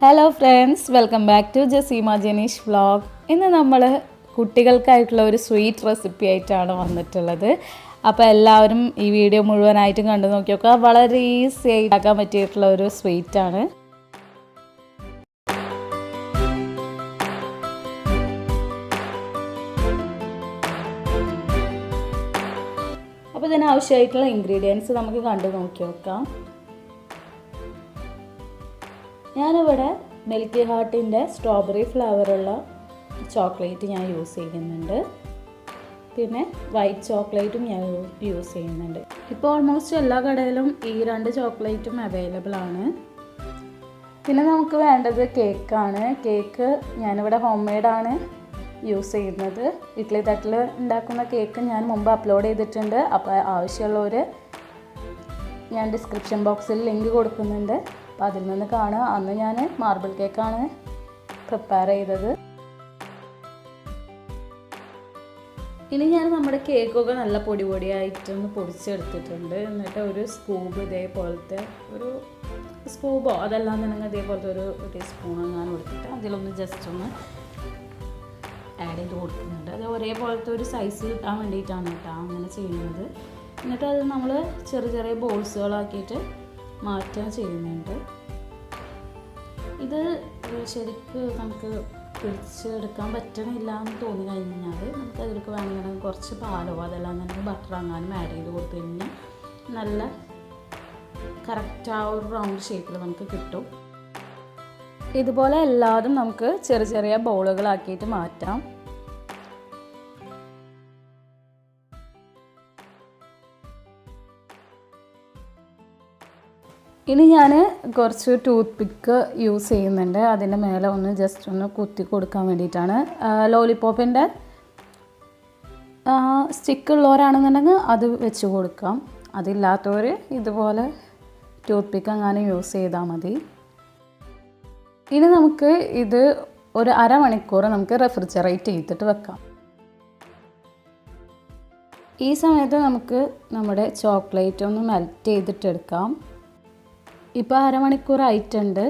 Hello friends welcome back to Jaseema Janeesh vlog ഇന്ന് നമ്മൾ കുട്ടികൾക്കായിട്ടുള്ള ഒരു സ്വീറ്റ് റെസിപ്പി ആയിട്ടാണ് വന്നിട്ടുള്ളത്. അപ്പോൾ എല്ലാവരും ഈ വീഡിയോ മുഴുവനായിട്ടും കണ്ടു നോക്കിയൊക്കെ വളരെ ഈസി ആയി ഉണ്ടാക്കാൻ പറ്റിയിട്ടുള്ള ഒരു സ്വീറ്റാണ് അപ്പോൾ ഇതിനാവശ്യമായിട്ടുള്ള ഇൻഗ്രീഡിയൻസ് നമുക്ക് കണ്ടു നോക്കി നോക്കാം ഞാനിവിടെ മിൽക്കി ഹാർട്ടിന്റെ സ്ട്രോബെറി ഫ്ലേവറുള്ള ചോക്ലേറ്റ് ഞാൻ യൂസ് ചെയ്യുന്നുണ്ട്. പിന്നെ വൈറ്റ് ചോക്ലേറ്റും ഞാൻ യൂസ് ചെയ്യുന്നുണ്ട്. ഇപ്പോൾ ഓൾമോസ്റ്റ് എല്ലാ കടയിലും ഈ രണ്ട് ചോക്ലേറ്റും അവൈലബിൾ ആണ്. പിന്നെ നമുക്ക് വേണ്ടത് കേക്കാണ് കേക്ക് ഞാനിവിടെ ഹോം മെയ്ഡാണ് യൂസ് ചെയ്യുന്നത്. ഇഡ്ലി തട്ടിൽ ഉണ്ടാക്കുന്ന കേക്ക് ഞാൻ മുമ്പ് അപ്ലോഡ് ചെയ്തിട്ടുണ്ട്. അപ്പോൾ ആവശ്യമുള്ളവർ ഞാൻ ഡിസ്ക്രിപ്ഷൻ ബോക്സിൽ ലിങ്ക് കൊടുക്കുന്നുണ്ട്. അപ്പോൾ അതിൽ നിന്ന് കാണുക. അന്ന് ഞാൻ മാർബിൾ കേക്കാണ് പ്രിപ്പയർ ചെയ്തത്. ഇനി ഞാൻ നമ്മുടെ കേക്കൊക്കെ നല്ല പൊടി പൊടിയായിട്ടൊന്ന് പൊടിച്ചെടുത്തിട്ടുണ്ട്. എന്നിട്ട് ഒരു സ്കൂബ് ഇതേപോലത്തെ ഒരു സ്കൂബോ അതെല്ലാം തന്നെ ഇതേപോലത്തെ ഒരു ടീസ്പൂൺ ഞാൻ കൊടുത്തിട്ട് അതിലൊന്ന് ജസ്റ്റ് ഒന്ന് ആഡ് ചെയ്ത് കൊടുക്കുന്നുണ്ട്. അത് ഒരേപോലത്തെ ഒരു സൈസ് കിട്ടാൻ വേണ്ടിയിട്ടാണ് കേട്ടോ അങ്ങനെ ചെയ്യുന്നത്. എന്നിട്ട് അത് നമ്മൾ ചെറിയ ചെറിയ ബോൾസുകളാക്കിയിട്ട് മാറ്റുക ചെയ്യുന്നുണ്ട്. ഇത് ശരിക്ക് നമുക്ക് പിടിച്ചെടുക്കാൻ പറ്റണില്ല എന്ന് തോന്നി കഴിഞ്ഞാൽ നമുക്ക് അതിലേക്ക് വേണമെങ്കിൽ കുറച്ച് പാലോ അതെല്ലാം തന്നെ ബട്ടർ അങ്ങാനും ആഡ് ചെയ്ത് കൊടുത്തു കഴിഞ്ഞാൽ നല്ല കറക്റ്റ് ആ ഒരു റൗണ്ട് ഷേപ്പിൽ നമുക്ക് കിട്ടും. ഇതുപോലെ എല്ലാതും നമുക്ക് ചെറിയ ചെറിയ ബോളുകളാക്കിയിട്ട് മാറ്റാം. ഇനി ഞാൻ കുറച്ച് ടൂത്ത് പിക്ക് യൂസ് ചെയ്യുന്നുണ്ട്. അതിന്റെ മേലെ ഒന്ന് ജസ്റ്റ് ഒന്ന് കുത്തി കൊടുക്കാൻ വേണ്ടിയിട്ടാണ്. ലോലിപ്പോപ്പിന്റെ സ്റ്റിക്ക് ഉള്ളവരാണെന്നുണ്ടെങ്കിൽ അത് വെച്ച് കൊടുക്കാം. അതില്ലാത്തവർ ഇതുപോലെ ടൂത്ത് പിക്ക് അങ്ങനെ യൂസ് ചെയ്താൽ മതി. ഇനി നമുക്ക് ഇത് ഒരു അരമണിക്കൂർ നമുക്ക് റെഫ്രിജറേറ്റ് ചെയ്തിട്ട് വെക്കാം. ഈ സമയത്ത് നമുക്ക് നമ്മുടെ ചോക്ലേറ്റ് ഒന്ന് മെൽറ്റ് ചെയ്തിട്ടെടുക്കാം ഇപ്പോൾ അരമണിക്കൂർ ആയിട്ടുണ്ട്.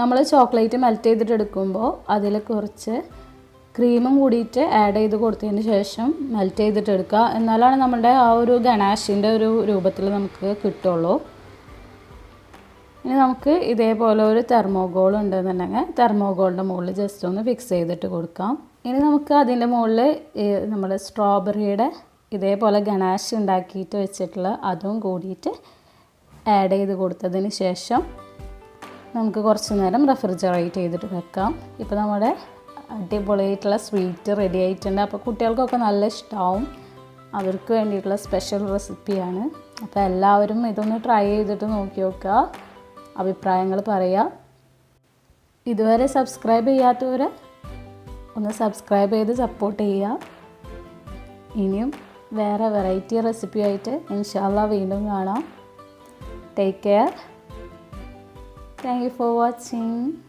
നമ്മൾ ചോക്ലേറ്റ് മെൽറ്റ് ചെയ്തിട്ട് എടുക്കുമ്പോൾ അതിൽ കുറച്ച് ക്രീമും കൂടിയിട്ട് ആഡ് ചെയ്ത് കൊടുത്തതിന് ശേഷം മെൽറ്റ് ചെയ്തിട്ട് എടുക്കുക. എന്നാലാണ് നമ്മുടെ ആ ഒരു ഗണാഷിന്റെ ഒരു രൂപത്തിൽ നമുക്ക് കിട്ടുള്ളൂ. ഇനി നമുക്ക് ഇതേപോലെ ഒരു തെർമോഗോൾ ഉണ്ടെന്നുണ്ടെങ്കിൽ തെർമോഗോളിന്റെ മുകളിൽ ജസ്റ്റ് ഒന്ന് ഫിക്സ് ചെയ്തിട്ട് കൊടുക്കാം. ഇനി നമുക്ക് അതിന്റെ മുകളിൽ നമ്മുടെ സ്ട്രോബെറിയുടെ ഇതേപോലെ ഗണാഷ് ഉണ്ടാക്കിയിട്ട് വെച്ചിട്ടുള്ള അതും കൂടിയിട്ട് ആഡ് ചെയ്ത് കൊടുത്തതിന് ശേഷം നമുക്ക് കുറച്ച് നേരം റെഫ്രിജറേറ്റ് ചെയ്തിട്ട് വെക്കാം. ഇപ്പോൾ നമ്മുടെ അടിപൊളിയായിട്ടുള്ള സ്വീറ്റ് റെഡി ആയിട്ടുണ്ട്. അപ്പോൾ കുട്ടികൾക്കൊക്കെ നല്ല ഇഷ്ടമാവും അവർക്ക് വേണ്ടിയിട്ടുള്ള സ്പെഷ്യൽ റെസിപ്പിയാണ് അപ്പോൾ എല്ലാവരും ഇതൊന്ന് ട്രൈ ചെയ്തിട്ട് നോക്കി നോക്കുക. അഭിപ്രായങ്ങൾ പറയുക ഇതുവരെ സബ്സ്ക്രൈബ് ചെയ്യാത്തവർ ഒന്ന് സബ്സ്ക്രൈബ് ചെയ്ത് സപ്പോർട്ട് ചെയ്യുക. ഇനിയും വേറെ വെറൈറ്റി റെസിപ്പിയായിട്ട് ഇൻഷാല്ല വീണ്ടും കാണാം. Take care. Thank you for watching.